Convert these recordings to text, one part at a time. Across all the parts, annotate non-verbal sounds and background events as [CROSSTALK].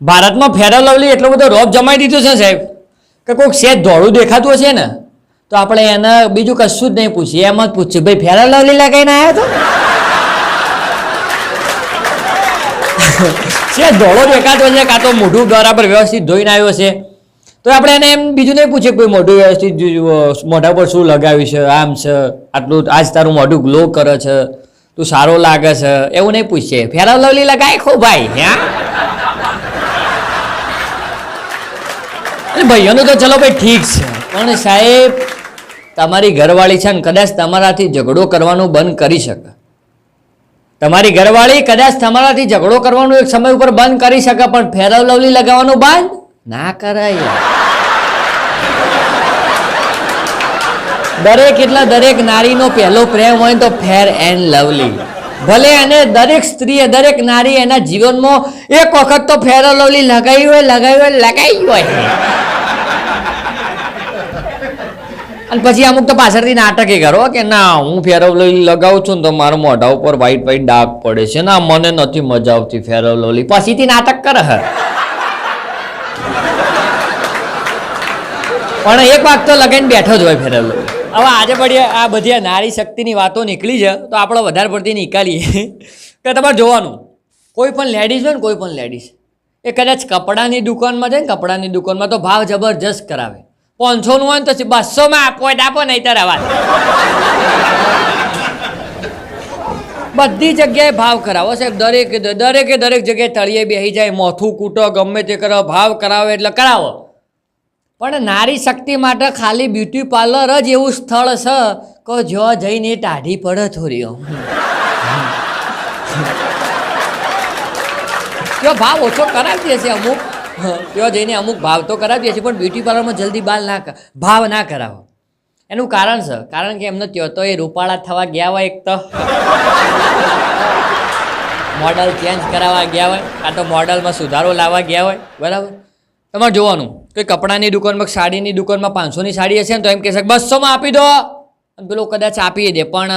ભારતમાં ફેર લવલી એટલો બધો રોપ જમાઈ દીધો છે સાહેબ, કે કોઈક સેજ ધોળું દેખાતું હશે ને, તો આપણે એને બીજું કશું જ નહીં પૂછીએ. એમ જ પૂછીએ, ભાઈ ફેર લવલી લગાવીને આવ્યો તો? [LAUGHS] શેત ધોળો દેખાતો છે કાં તો મોઢું બરાબર વ્યવસ્થિત ધોઈને આવ્યો છે. તો આપણે એને એમ બીજું નહીં પૂછીએ કે ભાઈ, મોઢું વ્યવસ્થિત મોઢા પર શું લગાવ્યું છે? આમ છે, આટલું, આજ તારું મોઢું ગ્લો કરે છે, તું સારો લાગે છે. એવું નહીં પૂછીએ. ફેર લવલી લગાય ખો ભાઈ હે અને ભાઈઓનું તો ચલો ભાઈ ઠીક છે. પણ સાહેબ, તમારી ઘરવાળી છે ને કદાચ તમારાથી ઝઘડો કરવાનું બંધ કરી શકે. તમારી ઘરવાળી કદાચ તમારાથી ઝઘડો કરવાનું એક સમય ઉપર બંધ કરી શકે, પણ ફેરવ લવલી લગાવવાનું બંધ ના કરાય. દરેક એટલા દરેક નારીનો પહેલો પ્રેમ હોય તો ફેર એન્ડ લવલી. ભલે એને દરેક સ્ત્રીએ દરેક નારી એના જીવનમાં એક વખત તો ફેર લવલી લગાવી હોય લગાવી હોય લગાવી હોય. અને પછી અમુક તો પાછળથી નાટકે કરો કે ના, હું ફેરવલવલી લગાવું છું ને તો મારા મોઢા ઉપર વાઈટ વાઈટ ડાઘ પડે છે. ના, મને નથી મજા આવતી ફેરવલવલી પછીથી નાટક કરે હે. પણ એક વાત તો લગાઈને બેઠો જ હોય ફેરવલવલી હવે આજે પડી આ બધી નારી શક્તિની વાતો નીકળી છે, તો આપણે વધારે પડતી નીકાળીએ. કે તમારે જોવાનું, કોઈ પણ લેડીઝ હોય ને કોઈ પણ લેડીઝ એ કદાચ કપડાની દુકાનમાં જાય ને કપડાની દુકાનમાં તો ભાવ જબરજસ્ત કરાવે. પાંચસોનું હોય ને તો બસોમાં આપો હોય આપો નહીં તારા અવાજ બધી જગ્યાએ ભાવ કરાવો સાહેબ દરેક દરેકે દરેક જગ્યાએ તળિયે બેસી જાય મોથું કૂટો ગમે તે કરો ભાવ કરાવો એટલે કરાવો પણ નારી શક્તિ માટે ખાલી બ્યુટી પાર્લર જ એવું સ્થળ છે કે જો જઈને ટાઢી પડે થોડીઓ [LAUGHS] જો ભાવ ઓછો કરાવી દે છે અમુક. ત્યાં જઈને અમુક ભાવ તો કરાવી દે છે પણ બ્યુટી પાર્લરમાં જલ્દી બાલ ના ભાવ ના કરાવો. એનું કારણ છે, કારણ કે એમને ત્યાં તો એ રૂપાળા થવા ગયા હોય એક તો. મોડલ ચેન્જ કરાવવા ગયા હોય, કાં તો મોડલમાં સુધારો લાવવા ગયા હોય, બરાબર? તમારે જોવાનું કે કપડાની દુકાનમાં, સાડીની દુકાનમાં પાંચસોની સાડી હશે ને તો એમ કહેશે બસોમાં આપી દો. પેલો કદાચ આપી દે, પણ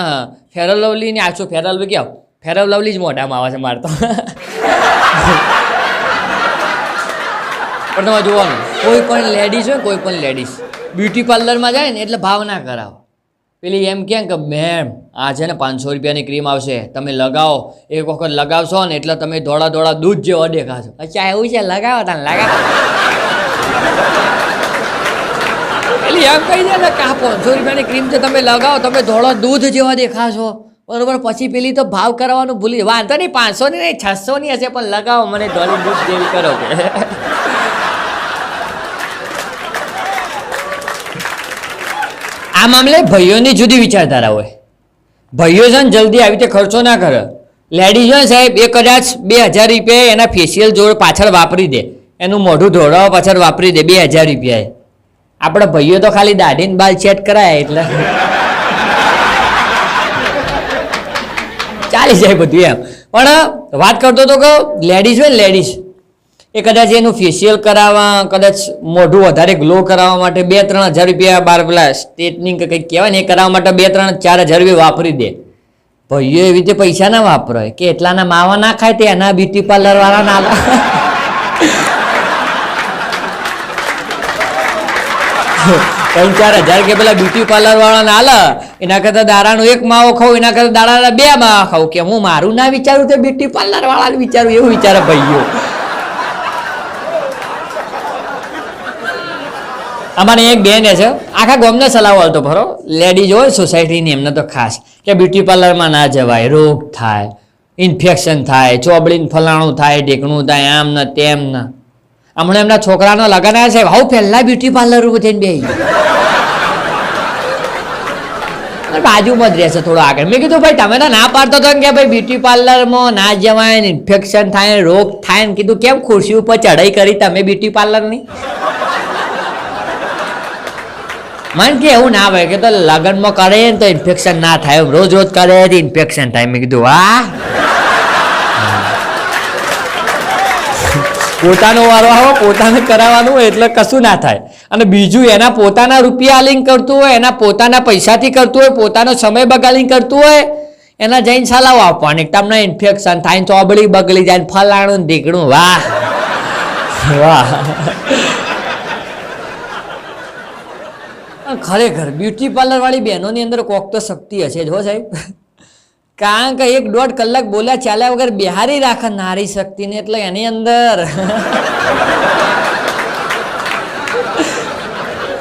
ફેરલ લવલી ને આછું ફેરલ લવલી? ક્યાં? ફેરલ લવલી જ મોઢામાં આવે છે મારે તો. પણ તમારે જોવાનું કોઈ પણ લેડીઝ હોય કોઈ પણ લેડીઝ બ્યુટી પાર્લરમાં જાય ને, એટલે ભાવ ના કરાવો. પેલી એમ કેમ કે, મેમ, આ છે ને પાંચસો રૂપિયાની ક્રીમ આવશે. તમે લગાવો. એક વખત લગાવશો ને, એટલે તમે દોડા દોડા દૂધ જેવો દેખાશો. અચ્છા, એવું છે? લગાવો તને, લગાવો. પેલી એમ કહી દે ને કે, આ પાંચસો રૂપિયાની ક્રીમ છે, તમે લગાવો. તમે ધોળો દૂધ જેવા દેખાશો. બરોબર? પછી પેલી તો ભાવ કરવાનું ભૂલી વાંધો નહીં પાંચસો ની નહીં છસો ની હશે, પણ લગાવો. મને ધોળી દૂધ જેવી કરો કે. આ મામલે ભાઈઓની જુદી વિચારધારા હોય. ભાઈઓ છે ને જલ્દી આવી રીતે ખર્ચો ના કરે. લેડીઝ હોય સાહેબ, એ કદાચ બે હજાર રૂપિયા એના ફેશિયલ જોડે પાછળ વાપરી દે. એનું મોઢું ધોળાવા પાછળ વાપરી દે, બે હજાર રૂપિયાએ. આપણે ભાઈઓ તો ખાલી દાઢીને બાલ સેટ કરાય એટલે. ચાલી જાય બધું એમ. પણ વાત કરતો તો કે લેડીઝ હોય લેડીઝ. એ કદાચ એનું ફેશિયલ કરાવવા, કદાચ મોઢું વધારે ગ્લો કરાવવા માટે બે ત્રણ હજાર રૂપિયા બાર પેલા સ્ટેટનિંગ કે કંઈક કહેવાય ને, એ કરાવવા માટે બે ત્રણ ચાર હજાર રૂપિયા વાપરી દે. ભાઈઓ એવી રીતે પૈસા ના વાપરે. કે એટલાના માવા ના ખાય તે એના બ્યુટી પાર્લર વાળા ના ત્રણ, ચાર હજાર કે પેલા બ્યુટી પાર્લર વાળા ના એના કરતા દાડાનો એક માવો ખાવ એના કરતા દાડાના બે માવા ખાવ કે હું મારું ના વિચારું તે બ્યુટી પાર્લર વાળા વિચારું, એવું વિચારે ભાઈઓ. અમારે એક બેન છે. આખા ગોમને સલાહ આવતો ફરો લેડીઝ હોય સોસાયટીની એમને તો ખાસ. કે બ્યુટી પાર્લરમાં ના જવાય, રોગ થાય ઇન્ફેક્શન થાય, ચોબડીને ફલાણું થાય, ઢેકણું થાય, આમ ને તેમ ને. હમણાં એમના છોકરાનો લગન આવ્યા છે. હાઉ પહેલા બ્યુટી પાર્લર ઉપર જઈને બે બાજુમાં જ રહેશે થોડો આગળ. મેં કીધું, ભાઈ, તમે તો ના પાડતો હતો કે, ભાઈ બ્યુટી પાર્લરમાં ના જવાય ને ઇન્ફેક્શન થાય રોગ થાય ને. કીધું, કેમ ખુરશી ઉપર ચડાઈ કરી તમે બ્યુટી પાર્લરની મને કે એવું ના હોય કે તો લગ્નમાં કરે ને તો ઇન્ફેક્શન ના થાય. રોજ રોજ કરે ઇન્ફેક્શન થાય. મેં કીધું, વાહ. પોતાનો વારો આવો, પોતાને કરાવવાનું હોય એટલે કશું ના થાય. અને બીજું, એના પોતાના રૂપિયા લિંક કરતું હોય, એના પોતાના પૈસાથી કરતું હોય, પોતાનો સમય બગાડીને કરતું હોય, એના જઈને સલાહ આપવાની તમને ઇન્ફેક્શન થાય ચોબડી બગડી જાય ફલાણું દીકડું વાહ. વાહ પણ ખરેખર બ્યુટી પાર્લર વાળી બહેનોની અંદર કોક તો શક્તિ હશે જો સાહેબ. કારણ કે એક દોઢ કલાક બોલ્યા ચાલ્યા વગર બિહારી રાખે નારી શક્તિને એટલે એની અંદર.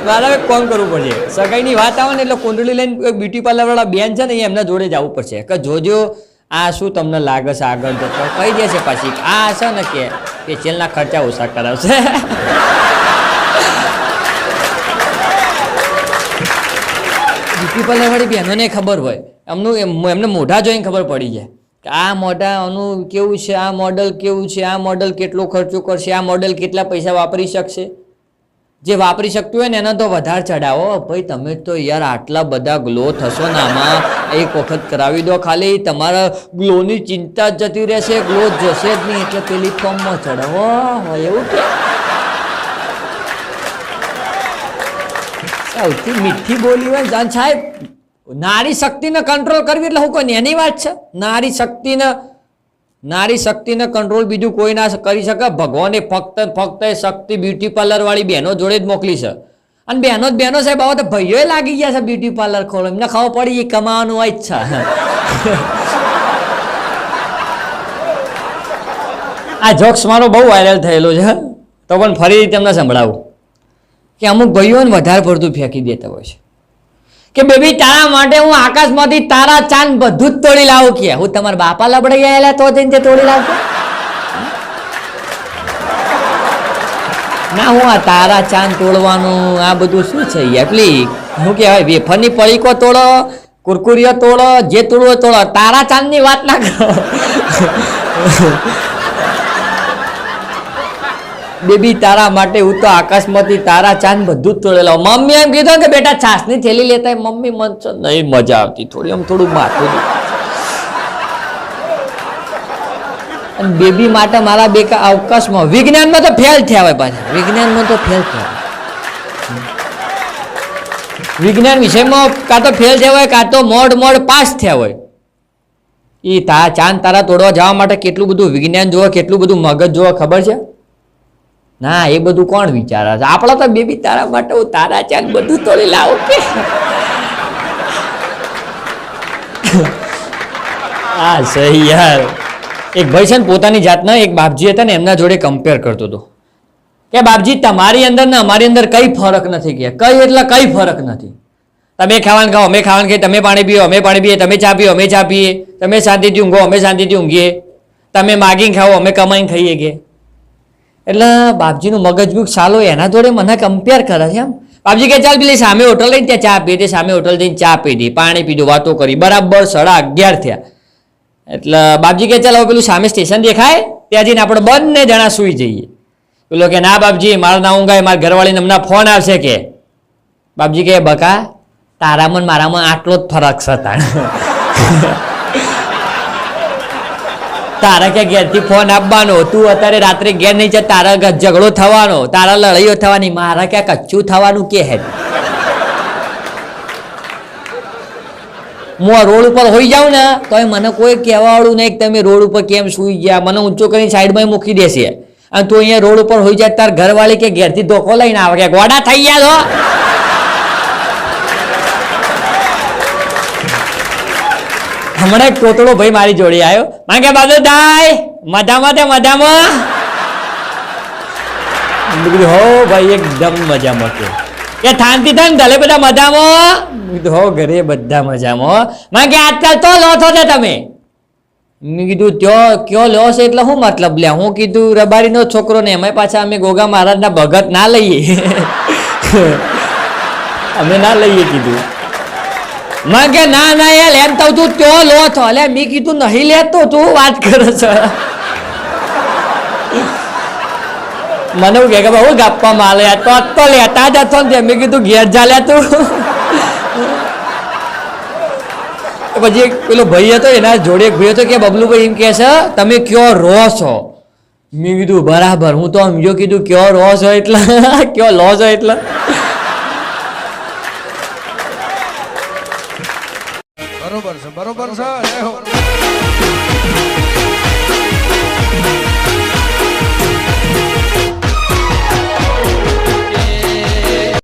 મારા કોણ કરવું પડશે. સગાઈની વાત આવે ને એટલે કુંડળી લઈને બ્યુટી પાર્લર વાળા બેન છે ને એ એમના જોડે જવું પડશે. કે જોજો, આ શું તમને લાગે છે આગળ જતો કહી દેશે પાછી આ છે ને કે પેચેલના ખર્ચા ઓછા કરાવશે. પાર્લર બહેનોને ખબર હોય. એમનું એમને મોઢા જોઈને ખબર પડી જાય કે આ મોઢાનું કેવું છે, આ મોડલ કેવું છે, આ મોડલ કેટલો ખર્ચો કરશે, આ મોડલ કેટલા પૈસા વાપરી શકશે. જે વાપરી શકતું હોય ને એને તો વધારે ચડાવો. ભાઈ, તમે તો યાર આટલા બધા ગ્લો થશો ને આમાં એક વખત કરાવી દો ખાલી. તમારા ગ્લોની ચિંતા જ જતી રહેશે ગ્લો જશે જ નહીં, એટલે પેલી ફોર્મમાં ચડાવો. એવું કે? સૌથી મીઠી બોલી હોય ને, જાન સાહેબ, નારી શક્તિને કંટ્રોલ કરવી એટલે હું કોઈ એની વાત છે? નારી શક્તિને નારી શક્તિને કંટ્રોલ બીજું કોઈ ના કરી શકે. ભગવાને ફક્ત ફક્ત શક્તિ બ્યુટી પાર્લર વાળી બહેનો જોડે જ મોકલી છે. અને બહેનો જ બહેનો સાહેબ, આવો તો ભાઈઓએ લાગી ગયા છે બ્યુટી પાર્લર ખોલો એમને ખબર પડી એ કમાવાનું હોય જ છે. [LAUGHS] આ જોક્સ મારો બહુ વાયરલ થયેલો છે. તો પણ ફરી તમને સંભળાવું. કે અમુક ભાઈઓને વધારે પડતું ફેંકી દેતા હોય છે. કે બેબી, તારા માટે હું આકાશમાંથી તારા ચાંદ બધું જ તોડી લાવું કે? હું તમારા બાપા લબડાઈ આવેલા તો જઈને તોડી લાવતો ના, હું આ તારા ચાંદ તોડવાનું, આ બધું શું છે એટલી શું કહેવાય વેફરની પડીકો તોડો, કુરકુરીઓ તોડો, જે તોડવો તોડો, તારા ચાંદની વાત ના કરો. બેબી તારા માટે હું તો આકાશમાંથી તારા ચાંદ બધું જ તોડેલો મમ્મી એમ કીધું કે બેટા છાસની થેલી લેતા. મમ્મી મન છો નહીં મજા આવતી થોડી, આમ થોડું માથું અને બેબી માટે મારા બે અવકાશમાં વિજ્ઞાનમાં તો ફેલ થયા હોય પાછા. વિજ્ઞાનમાં તો ફેલ થયા વિજ્ઞાન વિષયમાં કાં તો ફેલ થયા હોય, કાં તો મોડ મોડ પાસ થયા હોય. એ તા ચાંદ તારા તોડવા જવા માટે કેટલું બધું વિજ્ઞાન જોવે કેટલું બધું મગજ જોવે ખબર છે? ના, એ બધું કોણ વિચારે છે? આપણા તો બેબી તારા માટે હું તારા ચાંદ બધું તોડી લાવો કે? હા સહી યાર. એક ભાઈ છે ને, પોતાની જાતના એક બાપજી હતા ને, એમના જોડે કમ્પેર કરતો હતો. કે બાપજી, તમારી અંદર ને અમારી અંદર કઈ ફરક નથી કે? કઈ એટલે કઈ ફરક નથી? તમે ખાવાનું ખાઓ, અમે ખાવાનું ખાઈએ, તમે પાણી પીઓ, અમે પાણી પીએ, તમે ચા પીઓ, અમે ચા પીએ, તમે શાંતિથી ઊંઘો, અમે શાંતિથી ઊંઘીએ. તમે માગીને ખાઓ, અમે કમાઈને ખાઈએ કે? એટલે બાપજીનું મગજ બુક ચાલો, એના જોડે મને કમ્પેર કરે છે એમ. બાપજી કે ચાલ પેલી સામે હોટલ લઈને ત્યાં ચા પી હતી સામે હોટલ જઈને ચા પીધી પાણી પીધું વાતો કરી. બરાબર સાડા અગિયાર થયા. એટલે બાપજી કે ચાલ હવે પેલું સામે સ્ટેશન દેખાય, ત્યાં જઈને આપણે બંને જણા સૂઈ જઈએ. પેલો કે, ના બાપજી, મારા ના ઊંઘાય, મારા ઘરવાળીને હમણાં ફોન આવશે કે. બાપજી કે બકા, તારામાં મારામાં આટલો જ ફરક છે તાણ. [LAUGHS] તારા કે ઘેરથી ફોન આપવાનો. તું અત્યારે રાત્રે ઘેર નહીં છે તારા ઝઘડો થવાનો. તારા લડાઈઓ થવાની. મારા ક્યાં કચ્છું થવાનું કે હે? હું રોડ ઉપર હોઈ જાઉં ને તો મને કોઈ કહેવાવાળું નહીં તમે રોડ ઉપર કેમ સુઈ ગયા. મને ઊંચો કરીને સાઈડમાં મૂકી દેશે. અને તું અહીંયા રોડ ઉપર હોઈ જાય તાર ઘરવાળી કે ઘેરથી ધોકો લઈને આવે કે ગોડા થઈ ગયા છો? હમણાં એક તોતડો ભાઈ મારી જોડે આવ્યો માં કે બાજુ દાય. મજામાં તે મજામાં. કીધું હો ભાઈ એકદમ મજામાં કે કે થાનથી થાય ને ભલે બધા મજામાં. હો ઘરે બધા મજામાં. માં કે આજકાલ તો લો છો છે તમે મેં કીધું ત્યો કયો લો છે? એટલે શું મતલબ લે હું કીધું રબારીનો છોકરો ને એમાં પાછા અમે ગોગા મહારાજના ભગત ના લઈએ. [LAUGHS] અમે ના લઈએ કીધું. મેં કે, ના ના, યાર લેતા તો ત્યો લો છો એટલે મેં કીધું, નહીં લેતો તું વાત કરે છે. મને એવું કે કે, બહુ ગપ્પા માલે તો તો લેતા જ હતો ને મેં કીધું, ઘેર જા લે તું. પછી એક પેલો ભાઈ હતો, એના જોડે એક ભાઈ હતો કે, બબલુભાઈ એમ કહે છે, તમે કયો રો છો? મેં કીધું, બરાબર. હું તો સમજો કીધું, કયો રો છો એટલે? કયો લો છો એટલે?